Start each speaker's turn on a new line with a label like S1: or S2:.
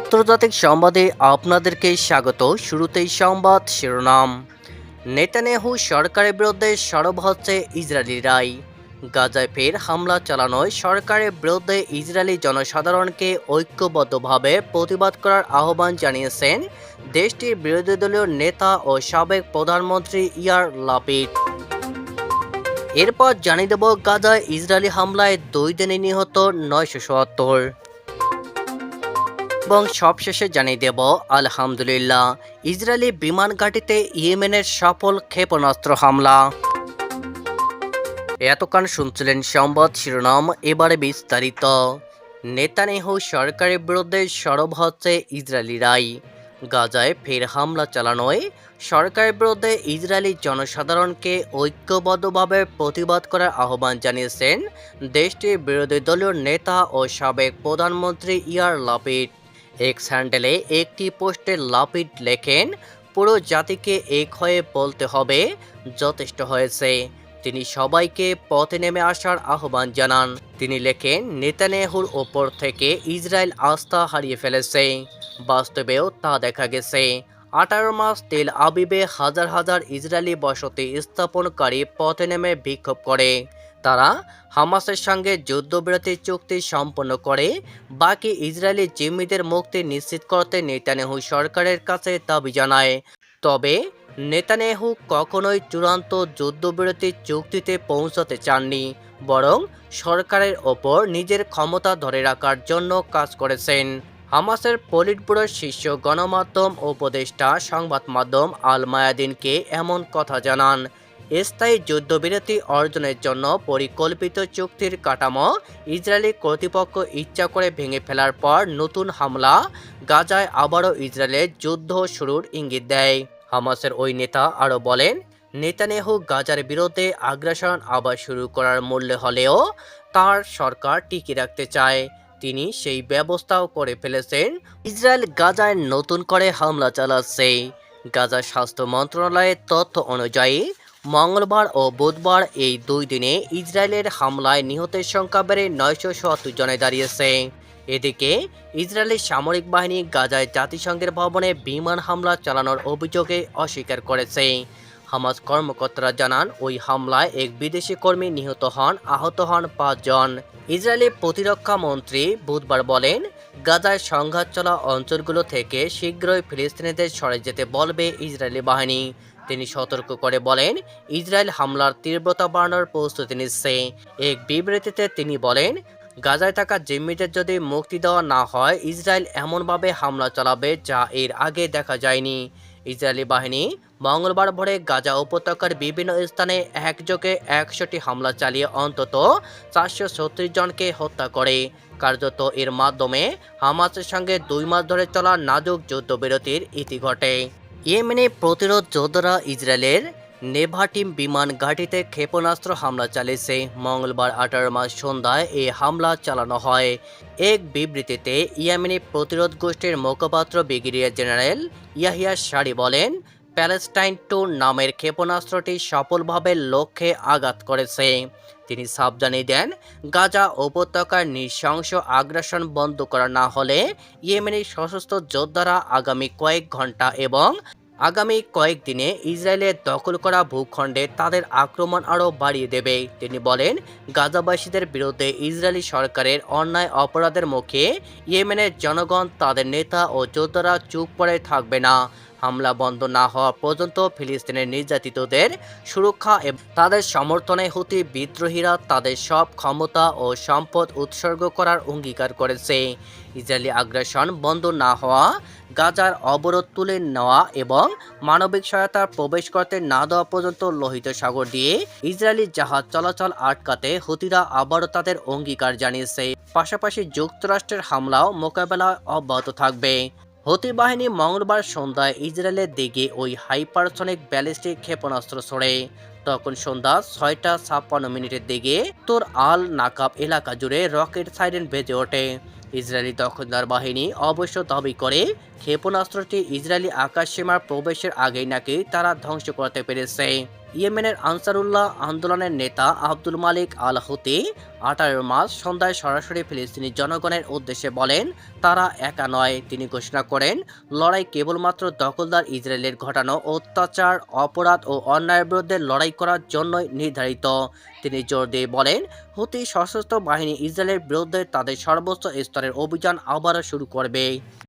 S1: আন্তর্জাতিক সংবাদে আপনাদেরকে স্বাগত। শুরুতেই সংবাদ শিরোনাম। নেতানেহু সরকারের বিরুদ্ধে সরব হচ্ছে ইসরায়েলিরাই গাজায় ফের হামলা চালানোয় সরকারের বিরুদ্ধে ইসরায়েলি জনসাধারণকে ঐক্যবদ্ধভাবে প্রতিবাদ করার আহ্বান জানিয়েছেন দেশটির বিরোধী দলীয় নেতা ও সাবেক প্রধানমন্ত্রী ইয়ার লাপিড। এরপর জানিয়ে দেব, গাজায় ইসরায়েলি হামলায় দুই দিনে নিহত নয়শো সত্তর এবং সবশেষে জানিয়ে দেব, আলহামদুলিল্লাহ, ইসরায়েলি বিমান ঘাঁটিতে ইয়েমেনের সফল ক্ষেপণাস্ত্র হামলা। এতক্ষণ শুনছিলেন সংবাদ শিরোনাম, এবারে বিস্তারিত। নেতানিয়াহু সরকারের বিরুদ্ধে সরব হচ্ছে ইসরায়েলিরাই গাজায় ফের হামলা চালানোয় সরকারের বিরুদ্ধে ইসরায়েলি জনসাধারণকে ঐক্যবদ্ধভাবে প্রতিবাদ করার আহ্বান জানিয়েছেন দেশটির বিরোধী দলীয় নেতা ও সাবেক প্রধানমন্ত্রী ইয়ার লাপিড। এক্স হ্যান্ডেলে একটি পোস্টে লাপিড লেখেন, পুরো জাতিকে এক হয়ে বলতে হবে যথেষ্ট হয়েছে। তিনি সবাইকে পথে নেমে আসার আহ্বান জানান। তিনি লেখেন, নেতানেহুর ওপর থেকে ইসরায়েল আস্থা হারিয়ে ফেলেছে। বাস্তবেও তা দেখা গেছে। আঠারো মাস তেল আবিবে হাজার হাজার ইসরায়েলি বসতি স্থাপনকারী পথে নেমে বিক্ষোভ করে। তারা হামাসের সঙ্গে যুদ্ধবিরতি চুক্তি সম্পন্ন করে, বাকি ইসরায়েলি জিম্মিদের মুক্তি নিশ্চিত করতে নেতানেহু সরকারের কাছে দাবি জানায়। তবে নেতানিয়াহু কখনোই চূড়ান্ত যুদ্ধবিরতি চুক্তিতে পৌঁছাতে চাননি, বরং সরকারের ওপর নিজের ক্ষমতা ধরে রাখার জন্য কাজ করেছেন। হামাসের পলিটব্যুরোর শীর্ষ গণমাধ্যম উপদেষ্টা সংবাদ মাধ্যম আল মায়াদিনকে এমন কথা জানান। স্থায়ী যুদ্ধবিরতি অর্জনের জন্য পরিকল্পিত চুক্তির কাঠামো ইসরায়েলি কর্তৃপক্ষ ইচ্ছা করে ভেঙে ফেলার পর নতুন হামলা গাজায় আবারও ইসরায়েলের যুদ্ধ শুরুর ইঙ্গিত দেয়। হামাসের ওই নেতা আরও বলেন নেতানেহু গাজার বিরুদ্ধে আগ্রাসন আবার শুরু করার মূল্যে হলেও তার সরকার টিকে রাখতে চায়। তিনি সেই ব্যবস্থাও করে ফেলেছেন, ইসরায়েল গাজায় নতুন করে হামলা চালাচ্ছে। গাজা স্বাস্থ্য মন্ত্রণালয়ের তথ্য অনুযায়ী মঙ্গলবার ও বুধবার এই দুই দিনে ইসরায়েলের হামলায় নিহতের সংখ্যা বেড়ে নয়শো সত্তর জনে দাঁড়িয়েছে। এদিকে ইসরায়েলের সামরিক বাহিনী গাজায় জাতিসংঘের ভবনে বিমান হামলা চালানোর অভিযোগে অস্বীকার করেছে। হামাস কর্মকর্তারা জানান, ওই হামলায় এক বিদেশি কর্মী নিহত হন, আহত হন পাঁচজন ইসরায়েলের প্রতিরক্ষা মন্ত্রী বুধবার বলেন, গাজায় সংঘাত চলা অঞ্চলগুলো থেকে শীঘ্রই ফিলিস্তিনিদের সরে যেতে বলবে ইসরায়েলি বাহিনী। তিনি সতর্ক করে বলেন, ইসরায়েল হামলার তীব্রতা বাড়ানোর প্রস্তুতি নিচ্ছে। এক বিবৃতিতে তিনি বলেন, গাজায় থাকা জিম্মিদের যদি মুক্তি দেওয়া না হয়, ইসরায়েল এমনভাবে হামলা চালাবে যা এর আগে দেখা যায়নি। ইসরায়েলি বাহিনী মঙ্গলবার ভোরে গাজা উপত্যকার বিভিন্ন স্থানে একযোগে একশোটি হামলা চালিয়ে অন্তত চারশো ছত্রিশ জনকে হত্যা করে। কার্যত এর মাধ্যমে হামাসের সঙ্গে দুই মাস ধরে চলা নাজুক যুদ্ধবিরতির ইতি ঘটে। ইয়েমেনে প্রতিরোধ যোদ্ধারা ইসরায়েলের নেভাটিম বিমান ঘাঁটিতে ক্ষেপণাস্ত্র হামলা চালিয়েছে। মঙ্গলবার আঠারো মাস সন্ধ্যায় এই হামলা চালানো হয়। এক বিবৃতিতে ইয়েমেনি প্রতিরোধ গোষ্ঠীর মুখপাত্র ব্রিগেডিয়ার জেনারেল ইয়াহিয়া শাড়ি বলেন প্যালেস্টাইন টু নামের ক্ষেপণাস্ত্রটি সফলভাবে লক্ষ্যে আঘাত করেছে। তিনি সাবধানী দেন, গাজা উপত্যকার নৃশংস আগ্রাসন বন্ধ করা না হলে ইয়েমেনের সশস্ত্র যোদ্ধারা আগামী কয়েক ঘণ্টা এবং আগামী কয়েকদিনে ইসরায়েলের দখল করা ভূখণ্ডে তাদের আক্রমণ আরও বাড়িয়ে দেবে। তিনি বলেন, গাজাবাসীদের বিরুদ্ধে ইসরায়েলি সরকারের অন্যায় অপরাধের মুখে ইয়েমেনের জনগণ, তাদের নেতা ও যোদ্ধারা চুপ করে থাকবে না। হামলা বন্ধ না হওয়া পর্যন্ত ফিলিস্তিনের নির্যাতিতদের সুরক্ষা এবং তাদের সমর্থনে হুতি বিদ্রোহীরা তাদের সব ক্ষমতা ও সম্পদ উৎসর্গ করার অঙ্গীকার করেছে। ইসরায়েলি আগ্রাসন বন্ধ না হওয়া, গাজার অবরোধ তুলে নেওয়া এবং মানবিক সহায়তা প্রবেশ করতে না দেওয়া পর্যন্ত লোহিত সাগর দিয়ে ইসরায়েলি জাহাজ চলাচল আটকাতে হুতিরা আবারও তাদের অঙ্গীকার জানিয়েছে। পাশাপাশি যুক্তরাষ্ট্রের হামলাও মোকাবেলা অব্যাহত থাকবে। হতি বাহিনী মঙ্গলবার সন্ধ্যায় ইসরায়েলের দিকে ওই হাইপারসনিক ব্যালিস্টিক ক্ষেপণাস্ত্র ছড়ে। তখন সন্ধ্যা ছয়টা ছাপ্পান্ন মিনিটের দিকে তোর আল নাকাব এলাকা জুড়ে রকেট সাইরেন বেজে ওঠে। ইসরায়েলি দখলদার বাহিনী অবশ্য দাবি করে, ক্ষেপণাস্ত্রটি ইসরায়েলি আকাশসীমার প্রবেশের আগেই নাকি তারা ধ্বংস করতে পেরেছে। ইয়েমেনের আনসারুল্লাহ আন্দোলনের নেতা আব্দুল মালিক আল হুতি আঠারো মার্চ সন্ধ্যায় সরাসরি ফিলিস্তিনি জনগণের উদ্দেশ্যে বলেন, তারা একা নয় তিনি ঘোষণা করেন। লড়াই কেবলমাত্র দখলদার ইসরায়েলের ঘটানো অত্যাচার, অপরাধ ও অন্যায়ের বিরুদ্ধে লড়াই করার জন্যই নির্ধারিত। তিনি জোর দিয়ে বলেন, হুতি সশস্ত্র বাহিনী ইসরায়েলের বিরুদ্ধে তাদের সর্বোচ্চ স্তরের অভিযান আবারও শুরু করবে।